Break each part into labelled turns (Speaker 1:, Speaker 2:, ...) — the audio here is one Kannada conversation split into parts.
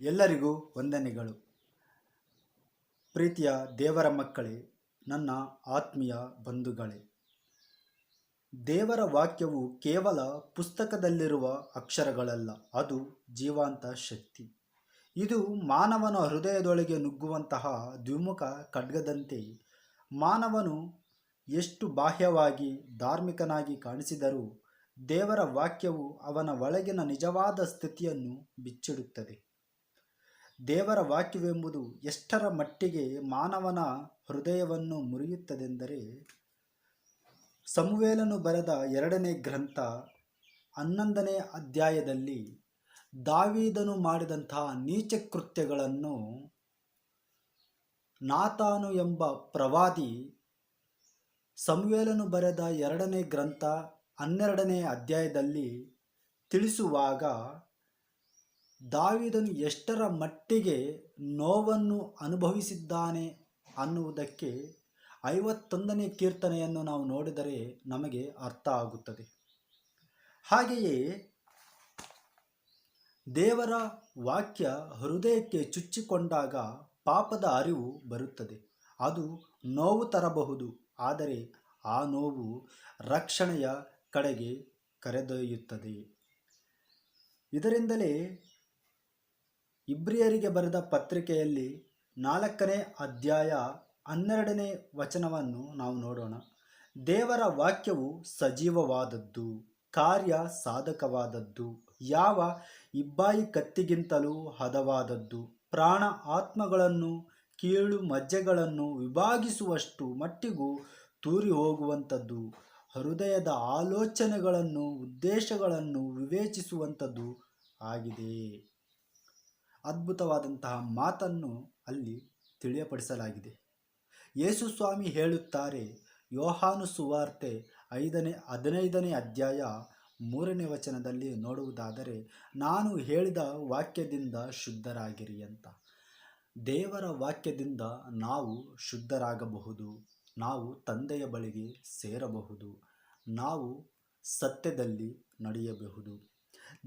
Speaker 1: ಎಲ್ಲರಿಗೂ ವಂದನೆಗಳು. ಪ್ರೀತಿಯ ದೇವರ ಮಕ್ಕಳೇ, ನನ್ನ ಆತ್ಮೀಯ ಬಂಧುಗಳೇ. ದೇವರ ವಾಕ್ಯವು ಕೇವಲ ಪುಸ್ತಕದಲ್ಲಿರುವ ಅಕ್ಷರಗಳಲ್ಲ, ಅದು ಜೀವಾಂತ ಶಕ್ತಿ. ಇದು ಮಾನವನ ಹೃದಯದೊಳಗೆ ನುಗ್ಗುವಂತಹ ದ್ವಿಮುಖ ಖಡ್ಗದಂತೆ, ಮಾನವನು ಎಷ್ಟು ಬಾಹ್ಯವಾಗಿ ಧಾರ್ಮಿಕನಾಗಿ ಕಾಣಿಸಿದರೂ ದೇವರ ವಾಕ್ಯವು ಅವನ ಒಳಗಿನ ನಿಜವಾದ ಸ್ಥಿತಿಯನ್ನು ಬಿಚ್ಚಿಡುತ್ತದೆ. ದೇವರ ವಾಕ್ಯವೆಂಬುದು ಎಷ್ಟರ ಮಟ್ಟಿಗೆ ಮಾನವನ ಹೃದಯವನ್ನು ಮುರಿಯುತ್ತದೆಂದರೆ ಸಮುವೇಲನು ಬರೆದ ಎರಡನೇ ಗ್ರಂಥ ಹನ್ನೊಂದನೇ ಅಧ್ಯಾಯದಲ್ಲಿ ದಾವೀದನು ಮಾಡಿದಂತಹ ನೀಚ ಕೃತ್ಯಗಳನ್ನು ನಾತಾನು ಎಂಬ ಪ್ರವಾದಿ ಸಮುವೇಲನು ಬರೆದ ಎರಡನೇ ಗ್ರಂಥ ಹನ್ನೆರಡನೇ ಅಧ್ಯಾಯದಲ್ಲಿ ತಿಳಿಸುವಾಗ ದಾವಿದನು ಎಷ್ಟರ ಮಟ್ಟಿಗೆ ನೋವನ್ನು ಅನುಭವಿಸಿದ್ದಾನೆ ಅನ್ನುವುದಕ್ಕೆ ಐವತ್ತೊಂದನೇ ಕೀರ್ತನೆಯನ್ನು ನಾವು ನೋಡಿದರೆ ನಮಗೆ ಅರ್ಥ ಆಗುತ್ತದೆ. ಹಾಗೆಯೇ ದೇವರ ವಾಕ್ಯ ಹೃದಯಕ್ಕೆ ಚುಚ್ಚಿಕೊಂಡಾಗ ಪಾಪದ ಅರಿವು ಬರುತ್ತದೆ. ಅದು ನೋವು ತರಬಹುದು, ಆದರೆ ಆ ನೋವು ರಕ್ಷಣೆಯ ಕಡೆಗೆ ಕರೆದೊಯ್ಯುತ್ತದೆ. ಇದರಿಂದಲೇ ಇಬ್ರಿಯರಿಗೆ ಬರೆದ ಪತ್ರಿಕೆಯಲ್ಲಿ ನಾಲ್ಕನೇ ಅಧ್ಯಾಯ ಹನ್ನೆರಡನೇ ವಚನವನ್ನು ನಾವು ನೋಡೋಣ. ದೇವರ ವಾಕ್ಯವು ಸಜೀವವಾದದ್ದು, ಕಾರ್ಯ ಸಾಧಕವಾದದ್ದು, ಯಾವ ಇಬ್ಬಾಯಿ ಕತ್ತಿಗಿಂತಲೂ ಹದವಾದದ್ದು, ಪ್ರಾಣ ಆತ್ಮಗಳನ್ನು, ಕೀಳು ಮಜ್ಜೆಗಳನ್ನು ವಿಭಾಗಿಸುವಷ್ಟು ಮಟ್ಟಿಗೂ ತೂರಿ ಹೋಗುವಂಥದ್ದು ಹೃದಯದ ಆಲೋಚನೆಗಳನ್ನು, ಉದ್ದೇಶಗಳನ್ನು ವಿವೇಚಿಸುವಂಥದ್ದು ಆಗಿದೆ. ಅದ್ಭುತವಾದಂತಹ ಮಾತನ್ನು ಅಲ್ಲಿ ತಿಳಿಯಪಡಿಸಲಾಗಿದೆ. ಯೇಸು ಸ್ವಾಮಿ ಹೇಳುತ್ತಾರೆ, ಯೋಹಾನು ಸುವಾರ್ತೆ ಐದನೇ, ಹದಿನೈದನೇ ಅಧ್ಯಾಯ ಮೂರನೇ ವಚನದಲ್ಲಿ ನೋಡುವುದಾದರೆ, ನಾನು ಹೇಳಿದ ವಾಕ್ಯದಿಂದ ಶುದ್ಧರಾಗಿರಿ ಅಂತ. ದೇವರ ವಾಕ್ಯದಿಂದ ನಾವು ಶುದ್ಧರಾಗಬಹುದು, ನಾವು ತಂದೆಯ ಬಳಿಗೆ ಸೇರಬಹುದು, ನಾವು ಸತ್ಯದಲ್ಲಿ ನಡೆಯಬಹುದು.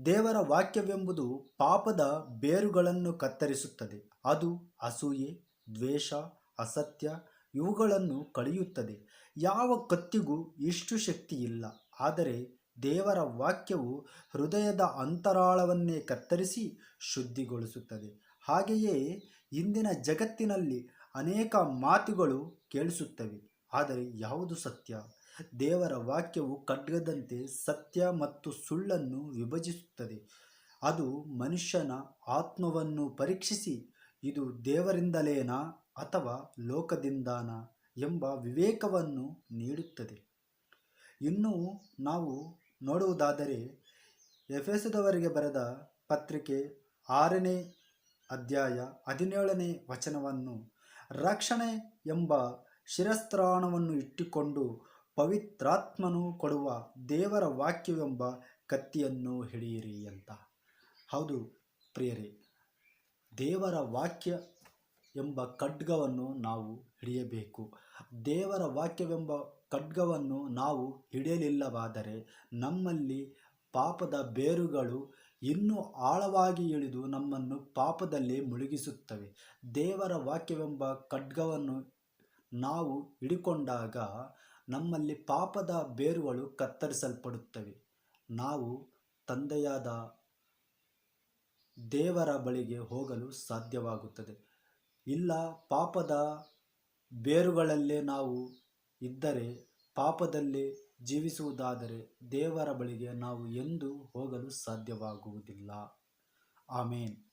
Speaker 1: ದೇವರ ವಾಕ್ಯವೆಂಬುದು ಪಾಪದ ಬೇರುಗಳನ್ನು ಕತ್ತರಿಸುತ್ತದೆ. ಅದು ಅಸೂಯೆ, ದ್ವೇಷ, ಅಸತ್ಯ ಇವುಗಳನ್ನು ಕಳೆಯುತ್ತದೆ. ಯಾವ ಕತ್ತಿಗೂ ಇಷ್ಟು ಶಕ್ತಿ ಇಲ್ಲ ಆದರೆ ದೇವರ ವಾಕ್ಯವು ಹೃದಯದ ಅಂತರಾಳವನ್ನೇ ಕತ್ತರಿಸಿ ಶುದ್ಧಿಗೊಳಿಸುತ್ತದೆ. ಹಾಗೆಯೇ ಇಂದಿನ ಜಗತ್ತಿನಲ್ಲಿ ಅನೇಕ ಮಾತುಗಳು ಕೇಳಿಸುತ್ತವೆ. ಆದರೆ ಯಾವುದು ಸತ್ಯ? ದೇವರ ವಾಕ್ಯವು ಖಡ್ಗದಂತೆ ಸತ್ಯ ಮತ್ತು ಸುಳ್ಳನ್ನು ವಿಭಜಿಸುತ್ತದೆ. ಅದು ಮನುಷ್ಯನ ಆತ್ಮವನ್ನು ಪರೀಕ್ಷಿಸಿ, ಇದು ದೇವರಿಂದಲೇನಾ ಅಥವಾ ಲೋಕದಿಂದಾನ ಎಂಬ ವಿವೇಕವನ್ನು ನೀಡುತ್ತದೆ. ಇನ್ನು ನಾವು ನೋಡುವುದಾದರೆ, ಎಫೆಸದವರಿಗೆ ಬರೆದ ಪತ್ರಿಕೆ ಆರನೇ ಅಧ್ಯಾಯ ಹದಿನೇಳನೇ ವಚನವನ್ನು, ರಕ್ಷಣೆ ಎಂಬ ಶಿರಸ್ತ್ರಾಣವನ್ನು ಇಟ್ಟುಕೊಂಡು ಪವಿತ್ರಾತ್ಮನು ಕೊಡುವ ದೇವರ ವಾಕ್ಯವೆಂಬ ಕತ್ತಿಯನ್ನು ಹಿಡಿಯಿರಿ ಅಂತ. ಹೌದು ಪ್ರಿಯರೇ, ದೇವರ ವಾಕ್ಯ ಎಂಬ ಖಡ್ಗವನ್ನು ನಾವು ಹಿಡಿಯಬೇಕು. ದೇವರ ವಾಕ್ಯವೆಂಬ ಖಡ್ಗವನ್ನು ನಾವು ಹಿಡಿಯಲಿಲ್ಲವಾದರೆ ನಮ್ಮಲ್ಲಿ ಪಾಪದ ಬೇರುಗಳು ಇನ್ನೂ ಆಳವಾಗಿ ಇಳಿದು ನಮ್ಮನ್ನು ಪಾಪದಲ್ಲಿ ಮುಳುಗಿಸುತ್ತವೆ. ದೇವರ ವಾಕ್ಯವೆಂಬ ಖಡ್ಗವನ್ನು ನಾವು ಹಿಡಿಕೊಂಡಾಗ ನಮ್ಮಲ್ಲಿ ಪಾಪದ ಬೇರುಗಳು ಕತ್ತರಿಸಲ್ಪಡುತ್ತವೆ. ನಾವು ತಂದೆಯಾದ ದೇವರ ಬಳಿಗೆ ಹೋಗಲು ಸಾಧ್ಯವಾಗುತ್ತದೆ. ಇಲ್ಲ, ಪಾಪದ ಬೇರುಗಳಲ್ಲೇ ನಾವು ಇದ್ದರೆ, ಪಾಪದಲ್ಲಿ ಜೀವಿಸುವುದಾದರೆ ದೇವರ ಬಳಿಗೆ ನಾವು ಎಂದೂ ಹೋಗಲು ಸಾಧ್ಯವಾಗುವುದಿಲ್ಲ. ಆಮೇನ್.